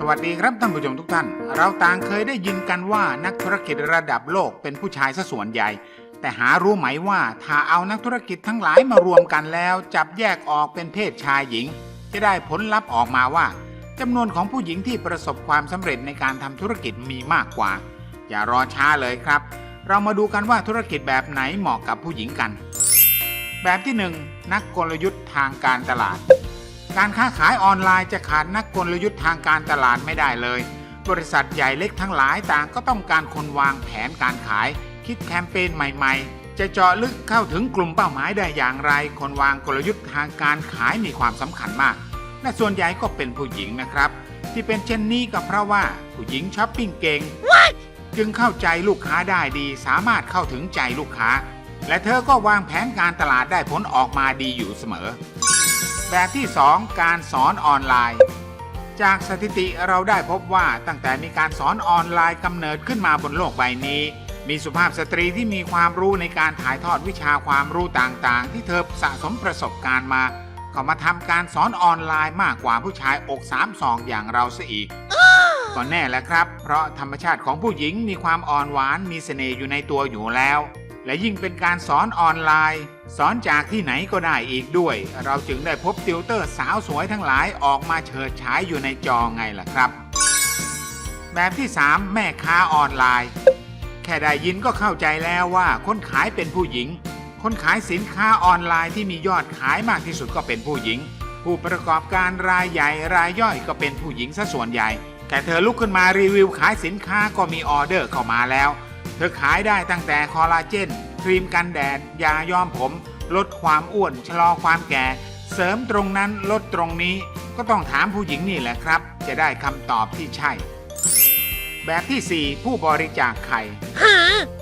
สวัสดีครับท่านผู้ชมทุกท่าน เราต่างเคยได้ยินกันว่านักธุรกิจระดับโลกเป็นผู้ชายซะส่วนใหญ่ แต่หารู้ไหมว่าถ้าเอานักธุรกิจทั้งหลายมารวมกันแล้ว จับแยกออกเป็นเพศชายหญิง จะได้ผลลัพธ์ออกมาว่าจำนวนของผู้หญิงที่ประสบความสำเร็จในการทำธุรกิจมีมากกว่า อย่ารอช้าเลยครับ เรามาดูกันว่าธุรกิจแบบไหนเหมาะกับผู้หญิงกัน แบบที่หนึ่งนักกลยุทธ์ทางการตลาด การค้าขายออนไลน์จะขาดนักกลยุทธ์ทางการตลาดไม่ได้เลย บริษัทใหญ่เล็กทั้งหลายต่างก็ต้องการคนวางแผนการขาย คิดแคมเปญใหม่ ๆ จะเจาะลึกเข้าถึงกลุ่มเป้าหมายได้อย่างไร คนวางกลยุทธ์ทางการขายมีความสำคัญมาก และส่วนใหญ่ก็เป็นผู้หญิงนะครับ ที่เป็นเช่นนี้ก็เพราะว่าผู้หญิงช้อปปิ้งเก่งจึงเข้าใจลูกค้าได้ดี สามารถเข้าถึงใจลูกค้า และเธอก็วางแผนการตลาดได้ผลออกมาดีอยู่เสมอ แบบที่ 2 การสอนออนไลน์ จากสถิติเราได้พบว่าตั้งแต่มีการสอนออนไลน์กำเนิดขึ้นมาบนโลกใบนี้ มีสุภาพสตรีที่มีความรู้ในการถ่ายทอดวิชาความรู้ต่างๆ ที่เธอสะสมประสบการณ์มาก็มาทำการสอนออนไลน์มากกว่าผู้ชายอกสามสองอย่างเราซะอีกก็แน่แหละครับ เพราะธรรมชาติของผู้หญิงมีความอ่อนหวานมีเสน่ห์อยู่ในตัวอยู่แล้ว และยิ่งเป็นการสอนออนไลน์ สอนจากที่ไหนก็ได้อีกด้วย เราจึงได้พบติวเตอร์สาวสวยทั้งหลายออกมาเฉิดฉายอยู่ในจอไงล่ะครับ แบบที่ 3 แม่ค้าออนไลน์ แค่ได้ยินก็เข้าใจแล้วว่าคนขายเป็นผู้หญิง คนขายสินค้าออนไลน์ที่มียอดขายมากที่สุดก็เป็นผู้หญิง ผู้ประกอบการรายใหญ่รายย่อยก็เป็นผู้หญิงซะส่วนใหญ่ แต่เธอลุกขึ้นมารีวิวขายสินค้าก็มีออเดอร์เข้ามาแล้ว เธอขายได้ตั้งแต่คอลลาเจน ครีมกันแดด ยาย้อมผม ลดความอ้วน ชะลอความแก่ เสริมตรงนั้นลดตรงนี้ ก็ต้องถามผู้หญิงนี่แหละครับ จะได้คำตอบที่ใช่ แบบที่ 4 ผู้บริจาคไข่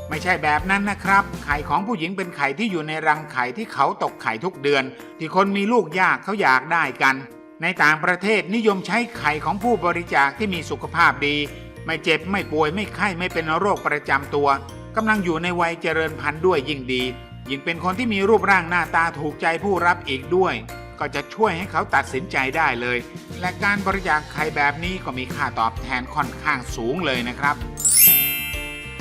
ไม่ใช่แบบนั้นนะครับ ไข่ของผู้หญิงเป็นไข่ที่อยู่ในรังไข่ที่เขาตกไข่ทุกเดือน ที่คนมีลูกยากเขาอยากได้กัน ในต่างประเทศนิยมใช้ไข่ของผู้บริจาคที่มีสุขภาพดี ไม่เจ็บไม่ป่วยไม่ไข้ไม่เป็นโรคประจำตัวกำลังอยู่ในวัยเจริญพันธุ์ด้วยยิ่งดี ยิ่งเป็นคนที่มีรูปร่างหน้าตาถูกใจผู้รับอีกด้วย ก็จะช่วยให้เขาตัดสินใจได้เลย และการบริจาคไข่แบบนี้ก็มีค่าตอบแทนค่อนข้างสูงเลยนะครับ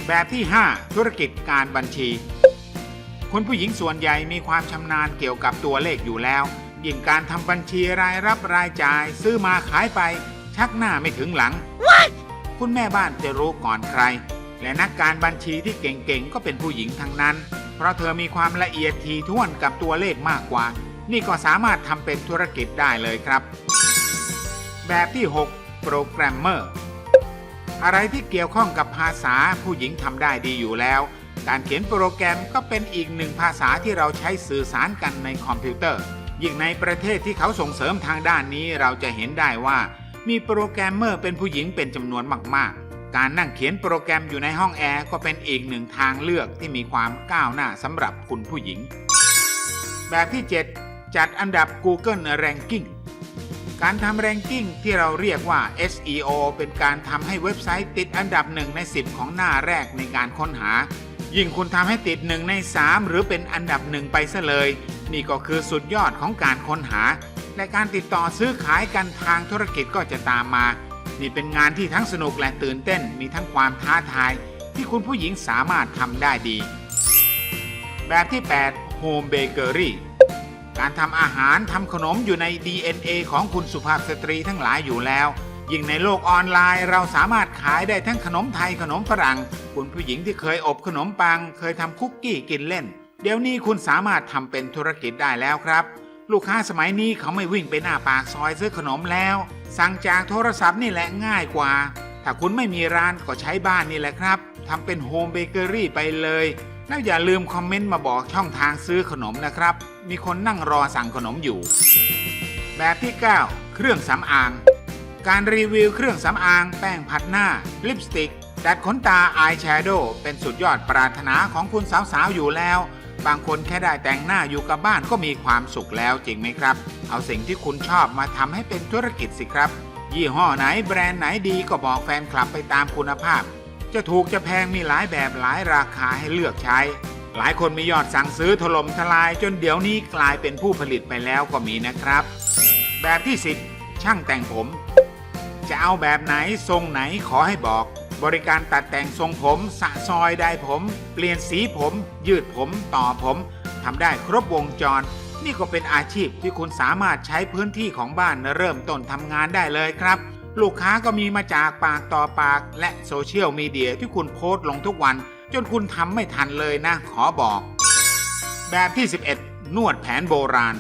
แบบที่ 5 ธุรกิจการบัญชีคุณผู้หญิงส่วนใหญ่มีความชำนาญเกี่ยวกับตัวเลขอยู่แล้ว ยิ่งการทำบัญชีรายรับรายจ่าย ซื้อมาขายไป ชักหน้าไม่ถึงหลัง คุณแม่บ้านจะรู้ก่อนใคร และนักการบัญชีที่เก่งๆก็เป็นผู้หญิงทั้งนั้น เพราะเธอมีความละเอียดถี่ถ้วนกับตัวเลขมากกว่า นี่ก็สามารถทำเป็นธุรกิจได้เลยครับ แบบที่ 6 โปรแกรมเมอร์อะไรที่เกี่ยวข้องกับภาษาผู้หญิงทำได้ดีอยู่แล้ว การเขียนโปรแกรมก็เป็นอีกหนึ่งภาษาที่เราใช้สื่อสารกันในคอมพิวเตอร์ ยิ่งในประเทศที่เขาส่งเสริมทางด้านนี้เราจะเห็นได้ว่า มีโปรแกรมเมอร์เป็นผู้หญิงเป็นจำนวนมาก ๆ การนั่งเขียนโปรแกรมอยู่ในห้องแอร์ก็เป็นอีกหนึ่งทางเลือกที่มีความก้าวหน้าสำหรับคุณผู้หญิง แบบที่ 7 จัดอันดับ Google Ranking การทำแรงกิ้งที่เราเรียกว่า SEO เป็นการทำให้เว็บไซต์ติดอันดับหนึ่งใน 10 ของหน้าแรกในการค้นหา ยิ่งคุณทำให้ติดหนึ่งใน 3 หรือเป็นอันดับหนึ่งไปซะเลย นี่ก็คือสุดยอดของการค้นหา และการติดต่อซื้อขายกันทางธุรกิจก็จะตามมา นี่เป็นงานที่ทั้งสนุกและตื่นเต้นมีทั้งความท้าทาย ที่คุณผู้หญิงสามารถทำได้ดี แบบที่ 8 Home Bakery การทำอาหารทำขนมอยู่ใน DNA ของคุณสุภาพสตรีทั้งหลายอยู่แล้ว ยิ่งในโลกออนไลน์เราสามารถขายได้ทั้งขนมไทยขนมฝรั่ง คุณผู้หญิงที่เคยอบขนมปัง เคยทำคุกกี้กินเล่น เดี๋ยวนี้คุณสามารถทำเป็นธุรกิจได้แล้วครับ ลูกค้าสมัยนี้เขาไม่วิ่งไปหน้าปากซอยซื้อขนมแล้ว สั่งจากโทรศัพท์นี่แหละง่ายกว่า ถ้าคุณไม่มีร้านก็ใช้บ้านนี่แหละครับทำเป็นโฮมเบเกอรี่ไปเลย แล้วอย่าลืมคอมเมนต์มาบอกช่องทางซื้อขนมนะครับ มีคนนั่งรอสั่งขนมอยู่ แบบที่ 9 เครื่องสำอาง การรีวิวเครื่องสำอาง แป้งผัดหน้า ลิปสติกดัดขนตาอายแชโดว์เป็นสุดยอดปรารถนาของคุณสาวๆอยู่แล้ว บางคนแค่ได้แต่งหน้าอยู่กับบ้านก็มีความสุขแล้วจริงไหมครับ เอาสิ่งที่คุณชอบมาทำให้เป็นธุรกิจสิครับ ยี่ห้อไหนแบรนด์ไหนดีก็บอกแฟนคลับไปตามคุณภาพ จะถูกจะแพงมีหลายแบบหลายราคาให้เลือกใช้ หลายคนมียอดสั่งซื้อถล่มทลายจนเดี๋ยวนี้กลายเป็นผู้ผลิตไปแล้วก็มีนะครับ แบบที่ 10 ช่างแต่งผม จะเอาแบบไหนทรงไหนขอให้บอก บริการตัดแต่งทรงผมสะซอยได้ผม เปลี่ยนสีผม ยืดผมต่อผมทำได้ครบวงจร นี่ก็เป็นอาชีพที่คุณสามารถใช้พื้นที่ของบ้านเริ่มต้นทำงานได้เลยครับ ลูกค้าก็มีมาจากปากต่อปาก และโซเชียลมีเดียที่คุณโพสต์ลงทุกวัน จนคุณทำไม่ทันเลยนะ ขอบอก แบบที่ 11 นวดแผนโบราณ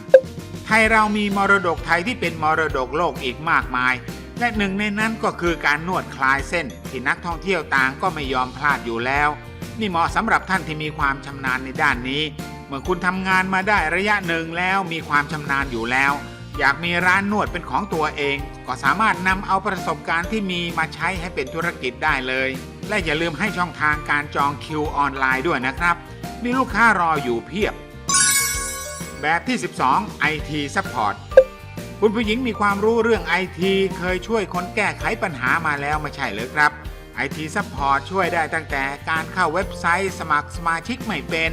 ไทยเรามีมรดกไทยที่เป็นมรดกโลกอีกมากมาย และหนึ่งในนั้นก็คือการนวดคลายเส้น ที่นักท่องเที่ยวต่างก็ไม่ยอมพลาดอยู่แล้ว นี่เหมาะสำหรับท่านที่มีความชำนาญในด้านนี้ เมื่อคุณทำงานมาได้ระยะหนึ่งแล้วมีความชำนาญอยู่แล้ว อยากมีร้านนวดเป็นของตัวเอง ก็สามารถนำเอาประสบการณ์ที่มีมาใช้ให้เป็นธุรกิจได้เลย และอย่าลืมให้ช่องทางการจองคิวออนไลน์ด้วยนะครับ มีลูกค้ารออยู่เพียบ แบบที่ 12 IT Support คุณผู้หญิงมีความรู้เรื่อง IT เคยช่วยคนแก้ไขปัญหามาแล้วไม่ใช่เหรือครับ IT Support ช่วยได้ตั้งแต่การเข้าเว็บไซต์ สมัครสมาชิกไม่เป็น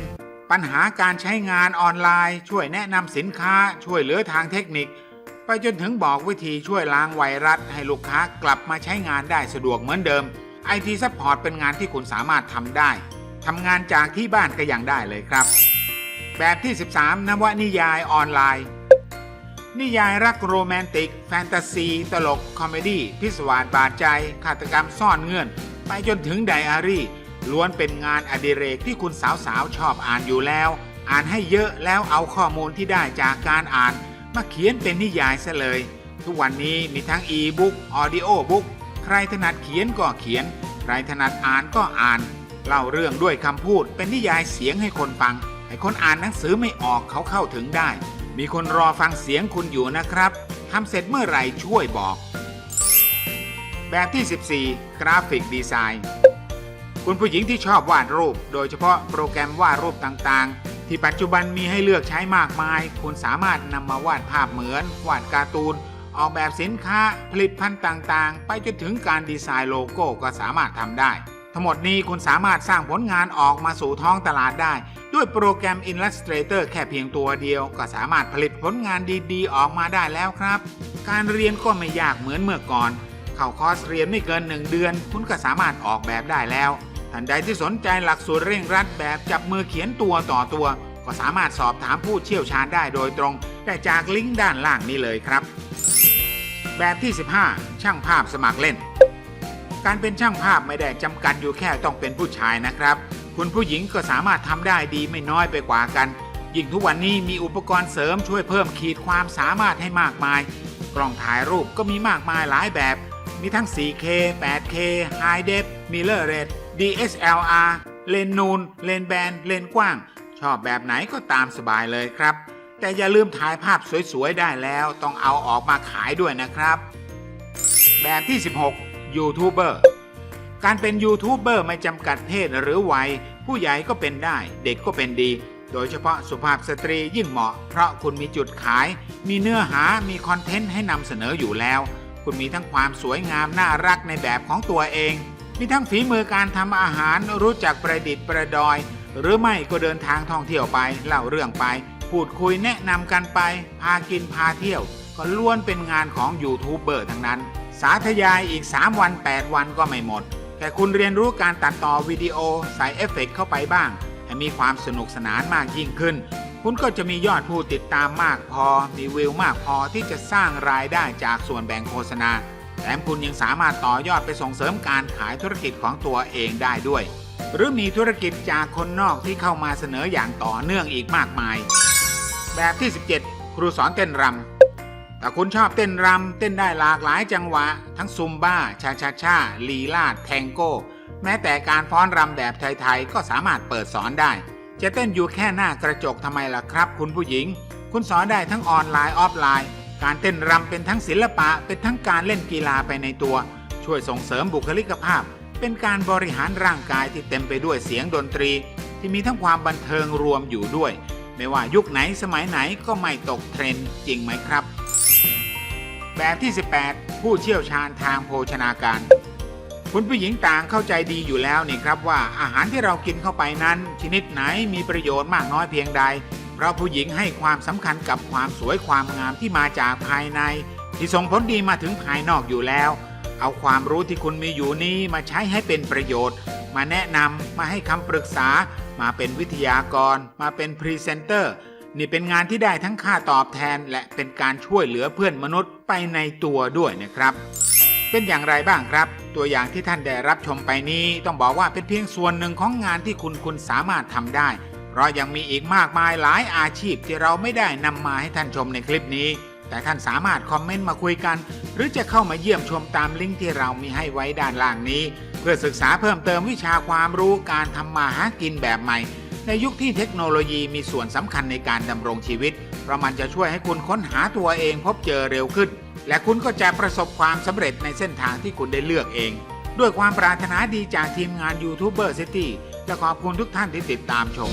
ปัญหาการใช้งานออนไลน์ ช่วยแนะนำสินค้า ช่วยเหลือทางเทคนิค ไปจนถึงบอกวิธีช่วยล้างไวรัส ให้ลูกค้ากลับมาใช้งานได้สะดวกเหมือนเดิม IT Support เป็นงานที่คุณสามารถทำได้ทำงานจากที่บ้านก็ยังได้เลยครับ แบบที่ 13 นวนิยายออนไลน์ นิยายรักโรแมนติก แฟนตาซี ตลก คอมเมดี้พิศวาสบาดใจฆาตกรรมซ่อนเงื่อน ไปจนถึงไดอารี่ ล้วนเป็นงานอดิเรกที่คุณสาวๆ ชอบอ่านอยู่แล้ว อ่านให้เยอะแล้วเอาข้อมูลที่ได้จากการอ่าน มาเขียนเป็นนิยายซะเลย ทุกวันนี้มีทั้งอีบุ๊กออดิโอบุ๊กใครถนัดเขียนก็เขียน ใครถนัดอ่านก็อ่าน เล่าเรื่องด้วยคำพูดเป็นนิยายเสียงให้คนฟังให้คนอ่านหนังสือไม่ออกเขาเข้าถึงได้ มีคนรอฟังเสียงคุณอยู่นะครับทำเสร็จเมื่อไหร่ช่วยบอก แบบที่ 14 กราฟิกดีไซน์คุณผู้หญิงที่ชอบวาดรูป โดยเฉพาะโปรแกรมวาดรูปต่างๆ ที่ปัจจุบันมีให้เลือกใช้มากมาย คุณสามารถนำมาวาดภาพเหมือน วาดการ์ตูน ออกแบบสินค้า ผลิตภัณฑ์ต่างๆ ไปจนถึงการดีไซน์โลโก้ก็สามารถทำได้ ทั้งหมดนี้คุณสามารถสร้างผลงานออกมาสู่ท้องตลาดได้ ด้วยโปรแกรม Illustrator แค่เพียงตัวเดียว ก็สามารถผลิตผลงานดีๆ ออกมาได้แล้วครับ การเรียนก็ไม่ยากเหมือนเมื่อก่อน เข้าคอร์สเรียนไม่เกิน 1 เดือน คุณก็สามารถออกแบบได้แล้ว ท่านใดที่สนใจหลักสูตรเร่งรัดแบบจับมือเขียนตัวต่อตัว ก็สามารถสอบถามผู้เชี่ยวชาญได้โดยตรง ได้จากลิงก์ด้านล่างนี้เลยครับ แบบที่ 15 ช่างภาพสมัครเล่น การเป็นช่างภาพไม่ได้จำกัดอยู่แค่ต้องเป็นผู้ชายนะครับ คุณผู้หญิงก็สามารถทำได้ดีไม่น้อยไปกว่ากัน ยิ่งทุกวันนี้มีอุปกรณ์เสริมช่วยเพิ่มขีดความสามารถให้มากมาย กล้องถ่ายรูปก็มีมากมายหลายแบบ มีทั้ง 4K 8K High Def Mirror Red DSLR เลนนูน เลนแบน เลนกว้าง ชอบแบบไหนก็ตามสบายเลยครับ แต่อย่าลืมถ่ายภาพสวยๆ ได้แล้วต้องเอาออกมาขายด้วยนะครับ แบบที่ 16ยูทูบเบอร์ การเป็นยูทูบเบอร์ไม่จำกัดเพศหรือวัย ผู้ใหญ่ก็เป็นได้ เด็กก็เป็นดี โดยเฉพาะสุภาพสตรียิ่งเหมาะ เพราะคุณมีจุดขาย มีเนื้อหามีคอนเทนต์ให้นำเสนออยู่แล้ว คุณมีทั้งความสวยงามน่ารักในแบบของตัวเอง มีทั้งฝีมือการทำอาหารรู้จักประดิษฐ์ประดอย หรือไม่ก็เดินทางท่องเที่ยวไปเล่าเรื่องไป พูดคุยแนะนำกันไป พากินพาเที่ยว ก็ล้วนเป็นงานของยูทูบเบอร์ทั้งนั้น สาธยายอีก 3 วัน 8 วันก็ไม่หมด แต่คุณเรียนรู้การตัดต่อวิดีโอใส่เอฟเฟกต์เข้าไปบ้าง ให้มีความสนุกสนานมากยิ่งขึ้น คุณก็จะมียอดผู้ติดตามมากพอ มีวิวมากพอที่จะสร้างรายได้จากส่วนแบ่งโฆษณา แถมคุณยังสามารถต่อยอดไปส่งเสริมการขายธุรกิจของตัวเองได้ด้วย หรือมีธุรกิจจากคนนอกที่เข้ามาเสนออย่างต่อเนื่องอีกมากมาย แบบที่ 17 ครูสอนเต้นรำ ถ้าคุณชอบเต้นรำเต้นได้หลากหลายจังหวะ ทั้งซุมบ้า ชาชาชาลีลาดแทงโก้ แม้แต่การฟ้อนรำแบบไทยๆ ก็สามารถเปิดสอนได้ จะเต้นอยู่แค่หน้ากระจกทำไมล่ะครับ คุณผู้หญิง คุณสอนได้ทั้งออนไลน์ออฟไลน์ การเต้นรำเป็นทั้งศิลปะ เป็นทั้งการเล่นกีฬาไปในตัว ช่วยส่งเสริมบุคลิกภาพ เป็นการบริหารร่างกายที่เต็มไปด้วยเสียงดนตรี ที่มีทั้งความบันเทิงรวมอยู่ด้วย ไม่ว่ายุคไหนสมัยไหนก็ไม่ตกเทรนด์จริงไหมครับ แบบที่ 18 ผู้เชี่ยวชาญทางโภชนาการ คุณผู้หญิงต่างเข้าใจดีอยู่แล้วนี่ครับว่าอาหารที่เรากินเข้าไปนั้น ชนิดไหนมีประโยชน์มากน้อยเพียงใด เพราะผู้หญิงให้ความสำคัญกับความสวยความงามที่มาจากภายใน ที่ส่งผลดีมาถึงภายนอกอยู่แล้ว เอาความรู้ที่คุณมีอยู่นี้มาใช้ให้เป็นประโยชน์ มาแนะนำมาให้คำปรึกษา มาเป็นวิทยากร มาเป็นพรีเซนเตอร์ นี่เป็นงานที่ได้ทั้งค่าตอบแทน และเป็นการช่วยเหลือเพื่อนมนุษย์ไปในตัวด้วยนะครับ เป็นอย่างไรบ้างครับ ตัวอย่างที่ท่านได้รับชมไปนี้ต้องบอกว่าเป็นเพียงส่วนหนึ่งของงานที่คุณคุณสามารถทำได้ เพราะยังมีอีกมากมายหลายอาชีพที่เราไม่ได้นำมาให้ท่านชมในคลิปนี้ แต่ท่านสามารถคอมเมนต์มาคุยกัน หรือจะเข้ามาเยี่ยมชมตามลิงก์ที่เรามีให้ไว้ด้านล่างนี้ เพื่อศึกษาเพิ่มเติมวิชาความรู้การทำมาหากินแบบใหม่ ในยุคที่เทคโนโลยีมีส่วนสำคัญในการดำรงชีวิต เพราะมันจะช่วยให้คุณค้นหาตัวเองพบเจอเร็วขึ้น และคุณก็จะประสบความสำเร็จในเส้นทางที่คุณได้เลือกเอง ด้วยความปรารถนาดีจากทีมงานยูทูบเบอร์ซิตี้และขอบคุณทุกท่านที่ติดตามชม